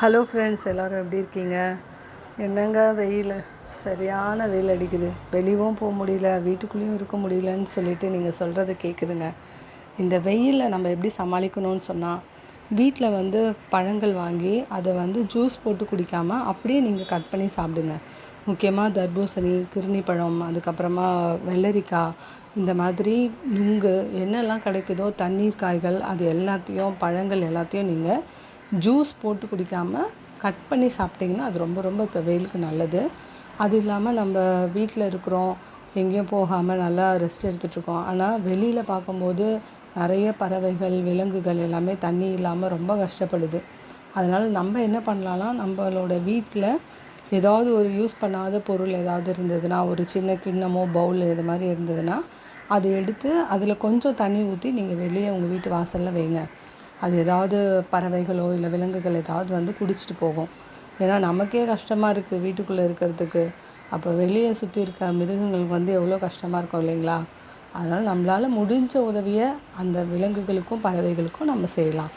Hello friends எல்லோரும் எப்படி இருக்கீங்க? என்னங்க வெயில்? சரியான வெயில் அடிக்குது. வெளியவும் போக முடியல வீட்டுக்குள்ளேயும் இருக்க முடியலன்னு சொல்லிட்டு நீங்கள் சொல்கிறத கேட்குதுங்க இந்த வெயிலில் நம்ம எப்படி சமாளிக்கணும்னு சொன்னால் வீட்டில் வந்து பழங்கள் வாங்கி அதை வந்து ஜூஸ் போட்டு குடிக்காமல் அப்படியே நீங்கள் கட் பண்ணி சாப்பிடுங்க. முக்கியமாக தர்பூசணி கிருணி பழம் அதுக்கப்புறமா வெள்ளரிக்காய் இந்த மாதிரி நுங்கு என்னெல்லாம் கிடைக்குதோ தண்ணீர் காய்கள் அது எல்லாத்தையும் பழங்கள் எல்லாத்தையும் நீங்கள் ஜூஸ் போட்டு குடிக்காமல் கட் பண்ணி சாப்பிட்டிங்கன்னா அது ரொம்ப ரொம்ப இப்போ வெயிலுக்கு நல்லது. அது இல்லாமல் நம்ம வீட்டில் இருக்கிறோம் எங்கேயும் போகாமல் நல்லா ரெஸ்ட் எடுத்துகிட்ருக்கோம் ஆனால் வெளியில் பார்க்கும்போது நிறைய பறவைகள் விலங்குகள் எல்லாமே தண்ணி இல்லாமல் ரொம்ப கஷ்டப்படுது. அதனால் நம்ம என்ன பண்ணலாம்னா நம்மளோட வீட்டில் ஏதாவது ஒரு யூஸ் பண்ணாத பொருள் ஏதாவது இருந்ததுன்னா ஒரு சின்ன கிண்ணமோ பவுல் இது மாதிரி இருந்ததுன்னா அதை எடுத்து அதில் கொஞ்சம் தண்ணி ஊற்றி நீங்கள் வெளியே உங்கள் வீட்டு வாசலில் வைங்க. அது ஏதாவது பறவைகளோ இல்லை விலங்குகள் ஏதாவது வந்து குடிச்சிட்டு போகும். ஏன்னா நமக்கே கஷ்டமாக இருக்குது வீட்டுக்குள்ளே இருக்கிறதுக்கு. அப்போ வெளியே சுற்றி இருக்க மிருகங்களுக்கு வந்து எவ்வளோ கஷ்டமாக இருக்கும் இல்லைங்களா? அதனால் நம்மளால் முடிஞ்ச உதவியை அந்த விலங்குகளுக்கும் பறவைகளுக்கும் நம்ம செய்யலாம்.